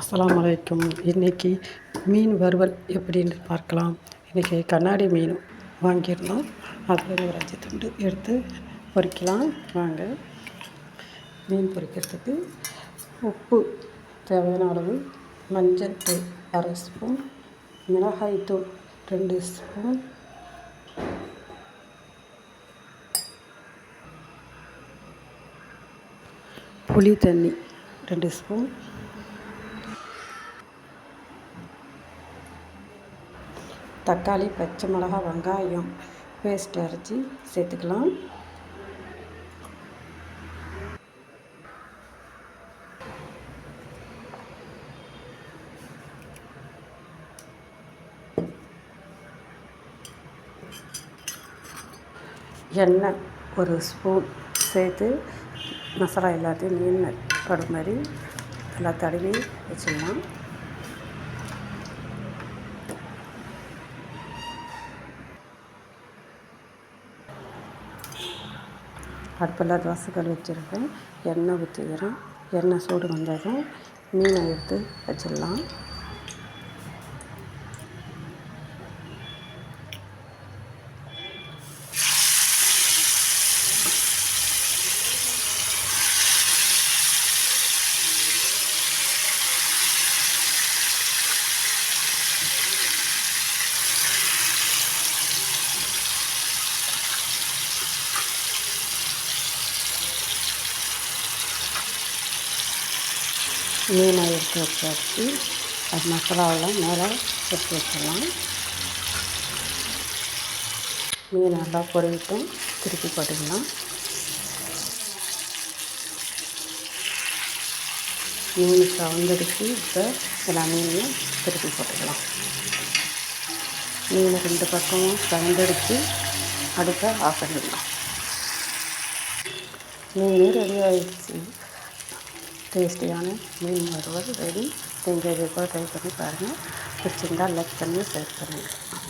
அஸ்லாம் வலைக்கும் இன்றைக்கி மீன் வறுவல் எப்படின்னு பார்க்கலாம். இன்றைக்கி கண்ணாடி மீன் வாங்கியிருந்தோம். அதில் ஒரு அஞ்சு துண்டு எடுத்து பொறிக்கலாம். வாங்க. மீன் பொறிக்கிறதுக்கு உப்பு தேவையான அளவு மஞ்சள் தூள் அரை ஸ்பூன் மிளகாய் தூள் ரெண்டு ஸ்பூன். புளி தண்ணி ரெண்டு ஸ்பூன். தக்காளி பச்சை மிளகா வெங்காயம் பேஸ்ட் அரைச்சி சேர்த்துக்கலாம். எண்ணெய் ஒரு ஸ்பூன் சேர்த்து மசாலா எல்லாத்தையும் மீன் படும் மாதிரி நல்லா தடவி வச்சிடலாம் அடுப்பில் தோசைக்கல் வச்சுருக்கேன். எண்ணெய் ஊற்றிக்கிறேன். எண்ணெய் சூடு வந்ததும் மீனை எடுத்து வச்சிடலாம். மீனை எடுத்து வச்சாச்சு. அது மசாலாவெல்லாம் மேலே எடுத்து வச்சிடலாம். மீன் நல்லா பொரியட்டும் திருப்பி போட்டுக்கலாம். மீன் கவுந்தடிச்சு இப்போ எல்லா மீனையும் திருப்பி போட்டுக்கலாம். மீனை ரெண்டு பக்கமும் கவுந்தடிச்சு அடுப்பை ஆஃப் பண்ணிடலாம். மீன் ரெடி ஆகிடுச்சு டேஸ்டியான மீன் வறுவல் ரெடி நீங்கள் இதே போல் ட்ரை பண்ணி பாருங்கள் பிடிச்சிருந்தால் லைக் பண்ணி ஷேர் பண்ணுங்கள்